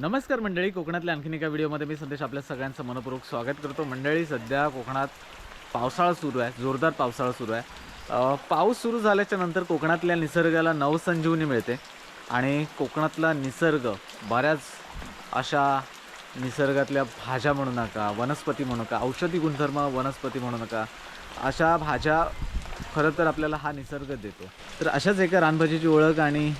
नमस्कार मंडळी कोकणातल्या आणखीन एका व्हिडिओमध्ये मी संदेश आपल्या सगळ्यांचं मनपूर्वक स्वागत करतो. मंडळी सध्या कोकणात पावसाळा सुरू आहे जोरदार पावसाळा सुरू आहे. पाऊस सुरू झाल्याच्यानंतर कोकणातल्या निसर्गाला नवसंजीवनी मिळते आणि कोकणातला निसर्ग बऱ्याच अशा निसर्गातल्या भाज्या म्हणू नका वनस्पती म्हणू नका औषधी गुणधर्म वनस्पती म्हणू नका अशा भाज्या खरं तर आपल्याला हा निसर्ग देतो. तर अशाच एका रानभाजीची ओळख आणि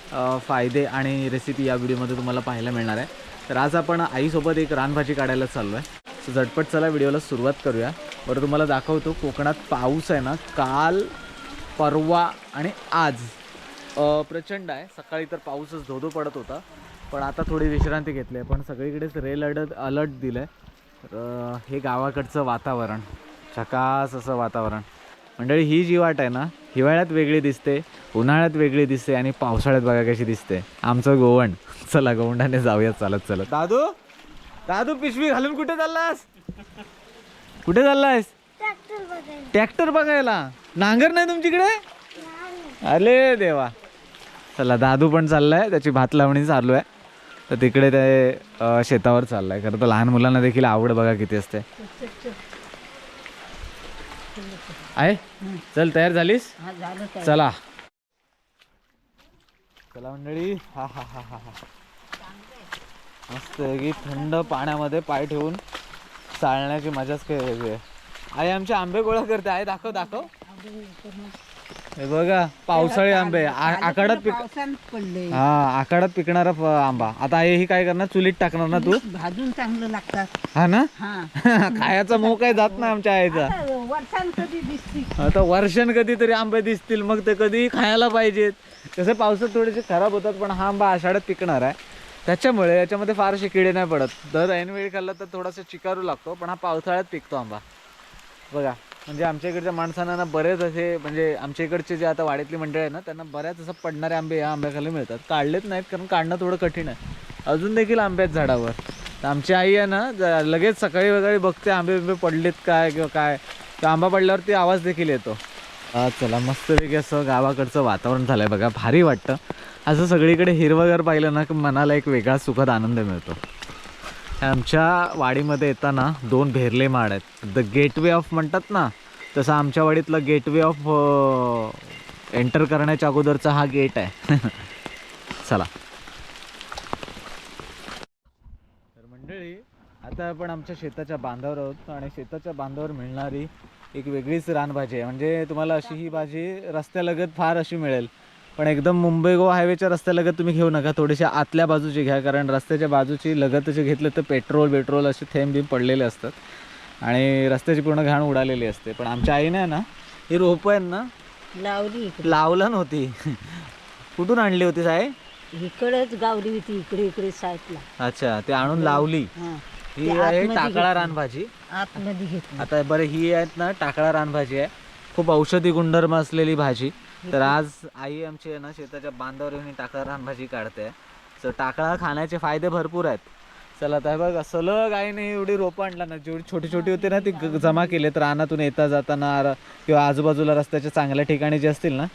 फायदे आणि रेसिपी या व्हिडिओमध्ये तुम्हाला पाहायला मिळणार आहे. तर आज आपण आईसोबत एक रानभाजी काढायला चाललो आहे सो झटपट चला व्हिडिओला सुरुवात करूया. बरं तुम्हाला दाखवतो कोकणात पाऊस आहे ना काल परवा आणि आज. प्रचंड आहे. सकाळी तर पाऊसच धोधो पडत होता. पण आता थोडी विश्रांती घेतली आहे. पण सगळीकडेच रेल अलर्ट अलर्ट दिलं आहे तर हे गावाकडचं वातावरण. झकास असं वातावरण. मंडळी ही जी वाट आहे ना हिवाळ्यात वेगळी दिसते उन्हाळ्यात वेगळी दिसते आणि पावसाळ्यात बघा कशी दिसते. आमचं गोवण चला गोवंडाने जाऊया चालत चालत. दादू दादू पिशवी घालून कुठे चाललास? कुठे चाललायस ट्रॅक्टर बघायला. ट्रॅक्टर बघायला. नांगर नाही तुमच्याकडे? अरे देवा. चला दादू पण चाललाय त्याची भात लावणी चालू आहे. तर तिकडे ते शेतावर चाललाय. खरं तर लहान मुलांना देखील आवड बघा किती असते. आहे? चल तयार झालीस? हा चला. चला मंडळी हा हा हा हा हा. मस्त की थंड पाण्यामध्ये पाय ठेवून चालण्याची मजाच काही वेगळी आहे. आई आमचे आंबे गोळा करते. आहे दाखव दाखव. हे बघा पावसाळी आंबे. आ- आकाडात पिक पावसानं पडले हा आकाडात पिकणारा आंबा. आता आई ही काय करणार? चुलीत टाकणार ना तू? भाजून चांगलं लागतात. हा ना? हा. खायचा मोह काय जात ना आमच्या आईचा. आता वर्षान कधी दिसती आता वर्षान कधीतरी आंबे दिसतील मग ते कधी खायला पाहिजेत. तसे पावसात थोडेसे खराब होतात पण हा आंबा आषाढ्यात पिकणार आहे. त्याच्यामुळे याच्यामध्ये फारसे किडे नाही पडत. दर ऐनवेळी खाल्ला तर थोडासा चिकारू लागतो पण हा पावसाळ्यात पिकतो आंबा. बघा. म्हणजे आमच्या इकडच्या माणसांना ना बरेच असे म्हणजे आमच्या इकडचे जे आता वाड्यातली मंडळी आहे ना त्यांना बऱ्याच असं पडणारे आंबे या आंब्याखाली मिळतात. काढलेच नाहीत कारण काढणं थोडं कठीण आहे. अजून देखील आंबे आहेत झाडावर. तर आमची आई आहे ना ज- लगेच सकाळी वगैरे बघते आंबे बिंबे पडलेत काय किंवा काय. तर आंबा पडल्यावरती आवाज देखील येतो. चला मस्तपैकी असं गावाकडचं वातावरण झालं आहे बघा भारी वाटतं. असं सगळीकडे हिरवगार पाहिलं ना की मनाला एक वेगळा सुखद आनंद मिळतो. आमच्या वाडीमध्ये येताना दोन भेरले माड आहेत. द गेटवे ऑफ म्हणतात ना तसं आमच्या वाडीतला गेटवे ऑफ एंटर करण्याच्या अगोदरचा हा गेट आहे. चला. तर मंडळी आता आपण आमच्या शेताच्या बांधावर आहोत आणि शेताच्या बांधावर मिळणारी एक वेगळीच रानभाजी आहे. म्हणजे तुम्हाला अशी ही भाजी रस्त्यालगत फार अशी मिळेल. पण एकदम मुंबई गोवा हायवेच्या रस्त्यालगत तुम्ही घेऊ नका. थोडीशी आतल्या बाजूची घ्या कारण रस्त्याच्या बाजूची लगतचे घेतलं तर पेट्रोल पेट्रोल असे थेंब बिंब पडलेले असतात. आणि रस्त्याची पूर्ण घाण उडालेली असते. पण आमच्या आईने ना ही रोपं आहेत ना लावली लावलं नव्हती. कुठून आणली होती साहेब इकडेच गावली होती इकडे इकडे साईडला. अच्छा ते आणून लावली. हा. आहे टाकळा. रानभाजी. आतमध्ये घेतली. आता बरं ही आहेत ना टाकळा रानभाजी आहे. खूप औषधी गुणधर्म असलेली भाजी. तर आज आई आमची आहे ना शेताच्या बांधावर येऊन टाकळा रानभाजी काढते. तर टाकळा खाण्याचे फायदे भरपूर आहेत. चला हे बघ सलग आईने एवढी रोपं आणला ना जेवढी छोटी छोटी होती ना ती जमा केलीत रानातून येता जाताना किंवा आजूबाजूला रस्त्याच्या चांगल्या ठिकाणी जे असतील ना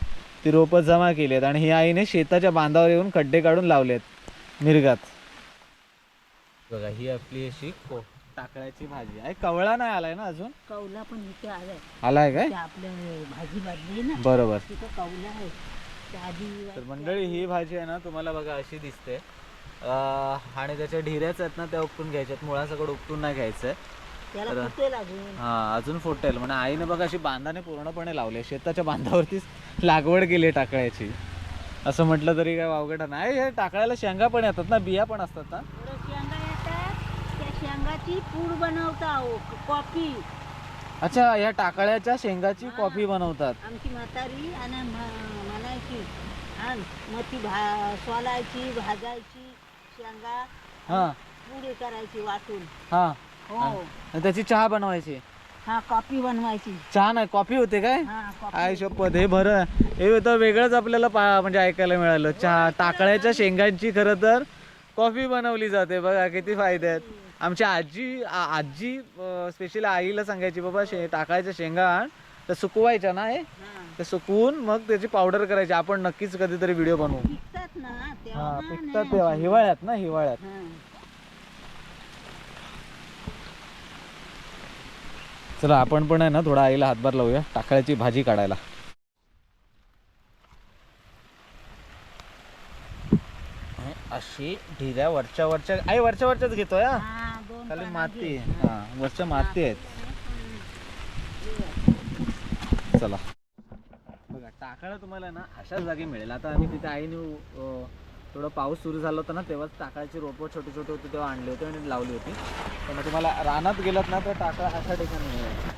ती रोपं जमा केली आहेत. आणि ही आईने शेताच्या बांधावर येऊन खड्डे काढून लावले आहेत मिरगात. बघा ही आपली अशी टाकळ्याची भाजी. आहे कवळा नाही आलाय ना अजून? कौला पण इथे आलाय. आलाय काय? आपल्या भाजी भाजली ना बरोबर. तिथं कौला आहे. तर मंडळी ही भाजी आहे ना तुम्हाला बघा अशी दिसते. आणि त्याच्या ढिऱ्याच आहेत ना त्या उपटून घ्यायच्यात. मुळासकट उपटून नाही लागून हा अजून फुटेल. म्हणजे आईने बघा अशी बांधाने पूर्णपणे लावली शेताच्या बांधावरतीच लागवड केली टाकळ्याची. असं म्हटलं तरी काय वावगट नाही हे टाकळ्याला शेंगा पण येतात ना बिया पण असतात ना? शेंगा येतात त्या शेंगाची पूड बनवता कॉफी. अच्छा या टाकळ्याच्या शेंगाची कॉफी बनवतात. आमची म्हातारी आणि म्हणायची आण मग ती भा सोलायची भाजायची. शेंगा हा. पुढे करायची वाटून. हा. हो. आणि त्याची चहा बनवायची? हा कॉफी बनवायची. चहा नाही कॉफी होते काय? हा कॉफी. आय शपथ हे बरं. हे तर वेगळंच आपल्याला पा म्हणजे ऐकायला मिळालं. चहा टाकळ्याच्या शेंगांची खरं तर कॉफी बनवली जाते बघा किती फायदे आहेत. आमची आजी आ- आजी स्पेशली आईला सांगायची बाबा शे टाकळ्याच्या शेंगा आण त्या सुकवायच्या ना हे? हा. ते सुकवून मग त्याची पावडर करायची. आपण नक्कीच कधीतरी व्हिडिओ बनवू. ना तेव्हा हा पिकतात तेव्हा हिवाळ्यात ना हिवाळ्यात. चला आपण पण आहे ना थोडा आईला हातभार लावूया टाकळ्याची भाजी काढायला. अशी ढिऱ्या वरच्या वरच्या आई वरच्या वरच्याच घेतोय खाली माती हा वरच्या माती आहेत. चला. टाकाळा तुम्हाला ना अशाच जागी मिळेल. आता आम्ही तिथे आईने अं, थोडं पाऊस सुरू झाला होता ना तेव्हाच टाकाळची रोपं छोटे छोटे होते तेव्हा आणले होते आणि लावली होती. पण तुम्हाला रानात गेलात ना तर टाकळा अशा ठिकाणी मिळेल.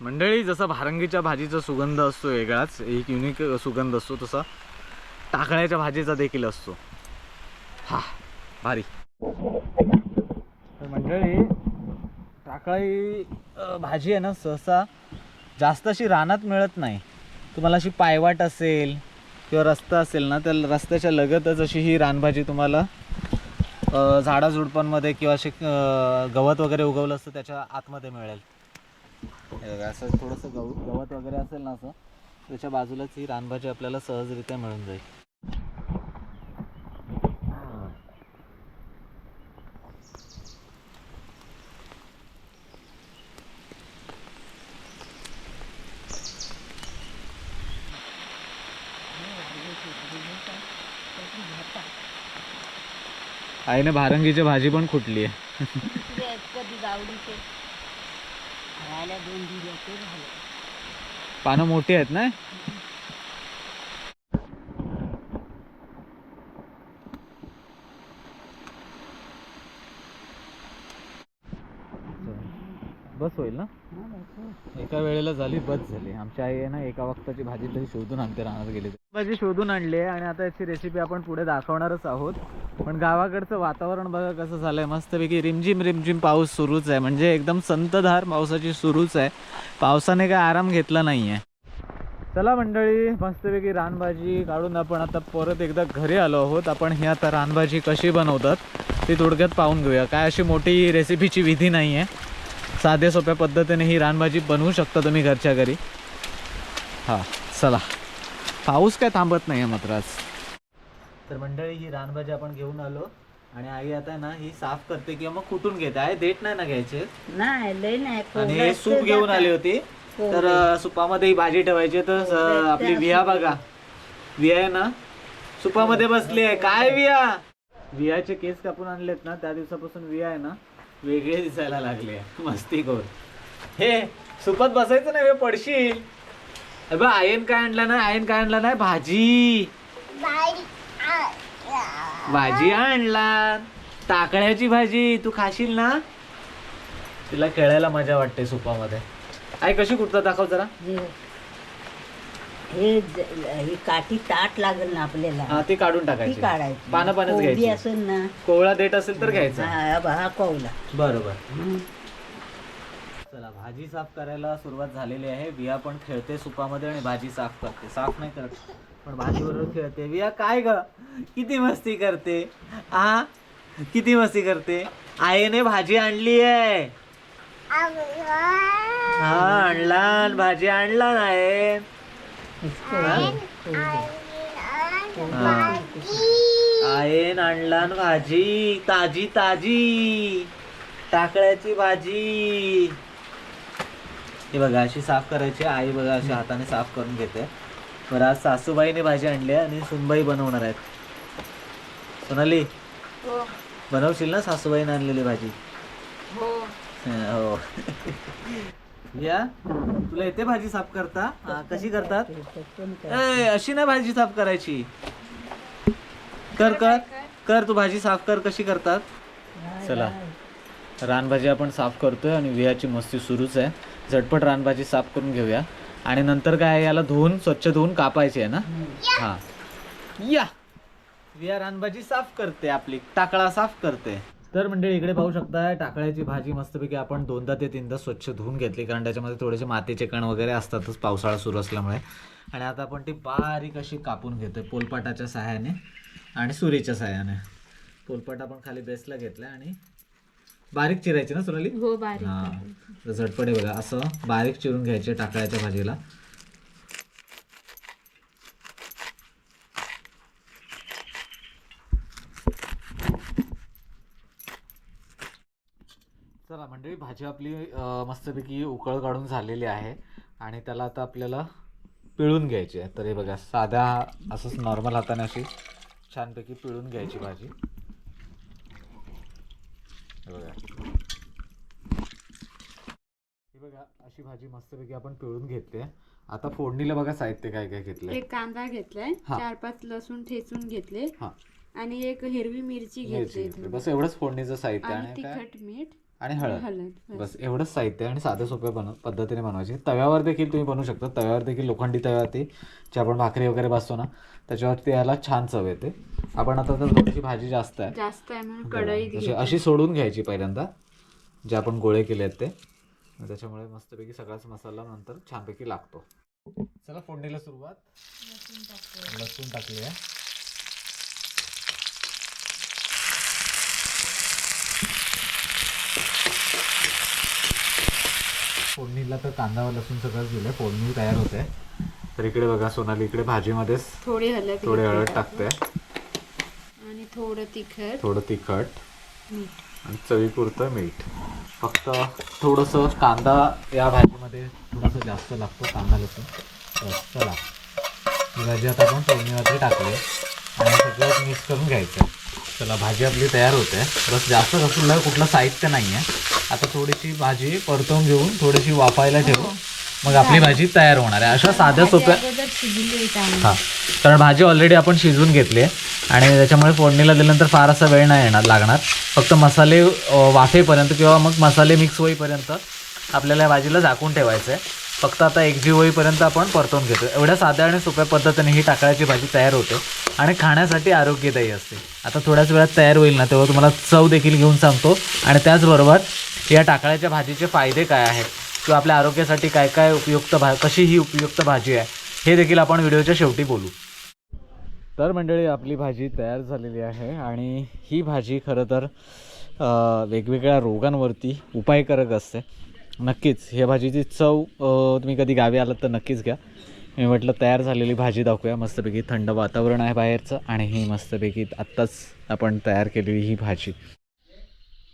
मंडळी जसा भारंगीच्या भाजीचा सुगंध असतो वेगळाच एक युनिक सुगंध असतो तसा. टाकळ्याच्या भाजीचा देखील असतो. हा भारी. तर मंडळी टाकळी भाजी आहे ना सहसा जास्त अशी रानात मिळत नाही. तुम्हाला अशी पायवाट असेल किंवा रस्ता असेल ना त्या रस्त्याच्या लगतच अशी ही रानभाजी तुम्हाला झाडाझुडपांमध्ये किंवा असे गवत वगैरे उगवलं असतं त्याच्या आतमध्ये मिळेल. असं थोडंसं गव गवत वगैरे असेल ना असं त्याच्या बाजूलाच ही रानभाजी आपल्याला सहजरित्या मिळून जाईल. आईने भारंगीची भाजी पण खुटली आहे? पानं मोठी आहेत ना? बस होईल ना? एका वेळेला झाली बस झाली. आमची आई आहे ना एका वक्ताची भाजी तरी शोधून आणते राहणार गेली भाजी शोधून आणली आहे आणि आता याची रेसिपी आपण पुढे दाखवणारच आहोत. पण गावाकडचं वातावरण बघा कसं झालंय. मस्तपैकी रिमझिम रिमझिम पाऊस सुरूच आहे. म्हणजे एकदम संतधार पावसाची सुरूच आहे. पावसाने काय आराम घेतला नाही आहे चला मंडळी मस्तपैकी रानभाजी काढून आपण आता परत एकदा घरी आलो आहोत. आपण ही आता रानभाजी कशी बनवतात ती थोडक्यात पाहून घेऊया. काय अशी मोठी रेसिपीची विधी नाही आहे साध्या सोप्या पद्धतीने ही रानभाजी बनवू शकता तुम्ही घरच्या घरी. हां चला. पाऊस काय थांबत नाही आहे मात्र आज. तर मंडळी ही रानभाजी आपण घेऊन आलो. आणि आई आता ना ही साफ करते किंवा मग कुठून घेते? आहे देठ नाही ना घ्यायचे? नाही लय नाही आणि हे सूप घेऊन. आली होती. तर अ, सुपामध्ये ही भाजी ठेवायची तर अ, आपली विया बघा. विया आहे ना? सुपामध्ये बसली आहे. काय विया? वियाचे केस कापून आणलेत ना त्या दिवसापासून विया आहे ना? वेगळे दिसायला लागले. मस्ती करून. हे सुपात बसायचं नाही पडशील. अ बा आयन काय आणला नाही आयन काय आणला नाही? भाजी. भाजी आणला. टाकळ्याची भाजी तू खाशील ना? तिला खेळायला मजा वाटते सुपामध्ये. आई कशी कुठतात दाखव जरा. हे हे ज- ही काठी ताट लागेल ना आपल्याला हा ती काढून ती टाकायची. काढायची. पानं पानच घ्यायची. असेल ना. कोवळा देठ असेल तर घ्यायचा. हा बा, हा बरोबर. हं. चला भाजी साफ करायला सुरुवात झालेली आहे. विया पण खेळते सुपामध्ये आणि भाजी साफ करते. साफ नाही करत पण भाजी बरोबर खेळते. विया काय ग? किती मस्ती करते. आ? किती मस्ती करते. आईने भाजी आणली आहे. हा आणला भाजी आणला नाही आईन आणला भाजी. ताजी ताजी. टाकळ्याची भाजी. हे बघा अशी साफ करायची आई बघा अशी हाताने साफ करून घेते. बरं आज सासूबाईने भाजी आणली आहे आणि सुनबाई बनवणार आहेत. सोनाली बनवशील ना सासूबाईने आणलेली भाजी? हं, हो. या. तुला येते भाजी साफ करता? हा, कशी करतात? ए, अशी ना भाजी साफ करायची. कर कर. कर तू भाजी साफ कर कशी करतात? चला. रानभाजी आपण साफ करतोय आणि वियाची मस्ती सुरूच आहे. झटपट रानभाजी साफ करून घेऊया. आणि नंतर काय आहे, याला धुवून स्वच्छ धुवून कापायची आहे ना? हा. या. विया रानभाजी साफ करते आपली. टाकळा साफ करते. तर म्हणजे इकडे पाहू शकता टाकळ्याची भाजी मस्तपैकी आपण दोनदा ते तीनदा स्वच्छ धुवून घेतली कारण त्याच्यामध्ये थोडेसे मातीचे कण वगैरे असतातच पावसाळा सुरू असल्यामुळे. आणि आता आपण ती बारीक अशी कापून घेतोय पोलपाटाच्या सहाय्याने आणि सुरीच्या सहाय्याने. पोलपाट आपण खाली बेसला घेतला आणि बारीक चिरायची ना सोनाली हो बारीक हा झटपट बघा असं बारीक चिरून घ्यायचे टाकळ्याच्या भाजीला. चला मंडळी भाजी आपली मस्तपैकी उकळ काढून झालेली आहे आणि त्याला आता आपल्याला पिळून घ्यायची आहे. तर हे बघा साध्या असंच नॉर्मल हाताने अशी छानपैकी पिळून घ्यायची भाजी. हे बघा. ही बघा अशी भाजी मस्तपैकी आपण पिळून घेतली आता फोडणीला बघा साहित्य काय काय घेतलंय. एक कांदा घेतलाय. चार पाच लसूण ठेचून घेतले. आणि एक हिरवी मिरची घेतली घेतली. बस एवढंच फोडणीचं साहित्य आणि तिखट मीठ. आणि हळद. हळद बस. एवढंच साहित्य आहे आणि साध्या सोप्या बनव पद्धतीने बनवायचे. तव्यावर देखील तुम्ही बनवू शकता. तव्यावर देखील लोखंडी तव्यावरती जे आपण भाकरी वगैरे बसतो ना त्याच्यावरती याला छान चव येते. आपण आता तर थोडीशी भाजी जास्त आहे. जास्त आहे म्हणून कढईत अशी सोडून घ्यायची पहिल्यांदा जे आपण गोळे केले आहेत ते. आणि त्याच्यामुळे मस्तपैकी सगळाच मसाला नंतर छानपैकी लागतो. चला फोडणीला सुरुवात. लसूण टाकली आहे फोडणीला तर कांदा लसूण सगळंच दिलं फोडणी तयार होते. तर इकडे बघा सोनाली इकडे भाजीमध्येच थोडी हळद थोडे. हळद टाकते. आणि थोडं तिखट. थोडं तिखट. आणि चवीपुरतं मीठ. फक्त थोडंसं कांदा या भाजीमध्ये थोडासा जास्त लागतो कांदा लसूण. जास्त लागतो. ही भाजी आता आपण फोडणीवरती टाकली. आणि सगळं मिक्स करून घ्यायचं. चला भाजी आपली तयार होते. बस जास्त कसलं कुठलं साहित्य नाही आहे आता थोडीशी भाजी परतवून घेऊन थोडीशी वाफायला ठेवू. मग आपली भाजी तयार होणार आहे. अशा साध्या सोप्या. हां. कारण भाजी ऑलरेडी आपण शिजवून घेतली आहे. आणि त्याच्यामुळे फोडणीला दिल्यानंतर फार असा वेळ नाही येणार लागणार. फक्त मसाले वाफेपर्यंत किंवा मग मसाले मिक्स होईपर्यंत आपल्याला या भाजीला झाकून ठेवायचं आहे फक्त आता एकजीव होईपर्यंत आपण परतवून घेतो एवढ्या साध्या आणि सोप्या पद्धतीने ही टाकळ्याची भाजी तयार होते. आणि खाण्यासाठी आरोग्यदायी असते. आता थोड्याच वेळात तयार होईल ना तेव्हा तुम्हाला चव देखील घेऊन सांगतो. आणि त्याचबरोबर या टाकळ्याच्या भाजीचे फायदे काय आहेत? किंवा आपल्या आरोग्यासाठी काय काय उपयुक्त भा कशी ही उपयुक्त भाजी आहे? हे देखील आपण व्हिडिओच्या शेवटी बोलू. तर मंडळी आपली भाजी तयार झालेली आहे आणि ही भाजी खरं तर वेगवेगळ्या रोगांवरती उपायकारक असते. नक्कीच ह्या भाजीची चव तुम्ही कधी गावी आलात तर नक्कीच घ्या. मी म्हटलं तयार झालेली भाजी दाखवूया. मस्तपैकी थंड वातावरण आहे बाहेरचं आणि ही मस्तपैकी आत्ताच आपण तयार केलेली ही भाजी.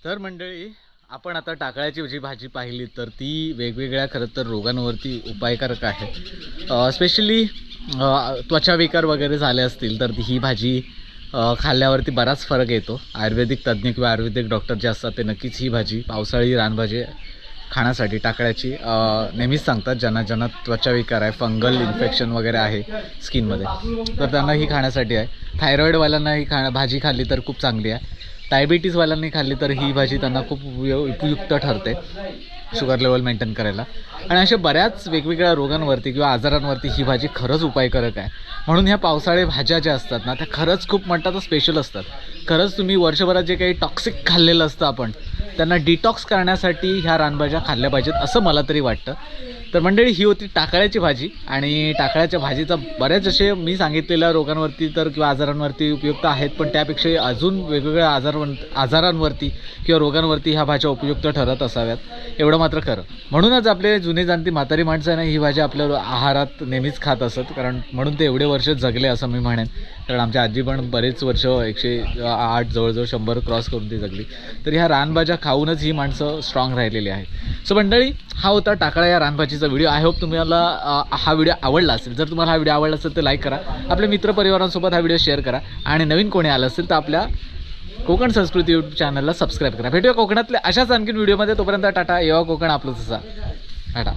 तर मंडळी आपण आता टाकळ्याची जी भाजी पाहिली तर ती वेगवेगळ्या खरं तर रोगांवरती उपायकारक आहे. स्पेशली त्वचाविकार वगैरे झाले असतील तर ही भाजी खाल्ल्यावरती बराच फरक येतो. आयुर्वेदिक तज्ज्ञ किंवा आयुर्वेदिक डॉक्टर जे असतात ते नक्कीच ही भाजी पावसाळी रानभाजी खाण्यासाठी टाकळ्याची नेहमीच सांगतात ज्यांना ज्यांना त्वचाविकार आहे फंगल इन्फेक्शन वगैरे आहे स्किनमध्ये तर त्यांना ही खाण्यासाठी आहे. थायरॉईडवाल्यांना ही खा भाजी खाल्ली तर खूप चांगली आहे. डायबिटीजवाल्यांनी खाल्ली तर ही भाजी त्यांना खूप उपयुक्त ठरते. शुगर लेवल मेंटेन करायला. आणि अशा बऱ्याच वेगवेगळ्या रोगांवरती किंवा आजारांवरती ही भाजी खरंच उपायकारक आहे. म्हणून ह्या पावसाळे भाज्या ज्या असतात ना त्या खरंच खूप म्हणतात तर स्पेशल असतात. खरंच तुम्ही वर्षभरात जे काही टॉक्सिक खाल्लेलं असतं आपण त्यांना डिटॉक्स करण्यासाठी ह्या रानभाज्या खाल्ल्या पाहिजेत असं मला तरी वाटतं. तर मंडळी ही होती टाकळ्याची भाजी. आणि टाकळ्याच्या भाजीचा बऱ्याच असे मी सांगितलेल्या रोगांवरती तर किंवा आजारांवरती उपयुक्त आहेत पण त्यापेक्षा अजून वेगवेगळ्या आजारवर आजारांवरती किंवा रोगांवरती ह्या भाज्या उपयुक्त ठरत असाव्यात. एवढं मात्र खरं. म्हणूनच आपले जुने जाणती म्हातारी माणसं ना ही भाजी आपल्या आहारात नेहमीच खात असत. कारण म्हणून ते एवढे वर्ष जगले असं मी म्हणेन. कारण आमच्या आजी पण बरेच वर्ष एकशे आठ जवळजवळ शंभर क्रॉस करून ती जगली. तर ह्या रानभाज्या खाऊनच ही माणसं स्ट्रॉंग राहिलेली आहेत. सो मंडळी हा होता टाकळा या रानभाजी रानभाजीचा व्हिडिओ आय होप तुम्हाला हा व्हिडिओ आवडला असेल. जर तुम्हाला हा व्हिडिओ आवडला असेल तर लाईक करा. आपल्या मित्रपरिवारांसोबत हा व्हिडिओ शेअर करा. आणि नवीन कोणी आलं असेल तर आपल्या कोकण संस्कृती यूट्यूब चॅनलला सबस्क्राईब करा. भेटूया कोकणातल्या अशाच आणखीन व्हिडिओमध्ये तोपर्यंत टाटा. येवा कोकण आपलं तसा टाटा.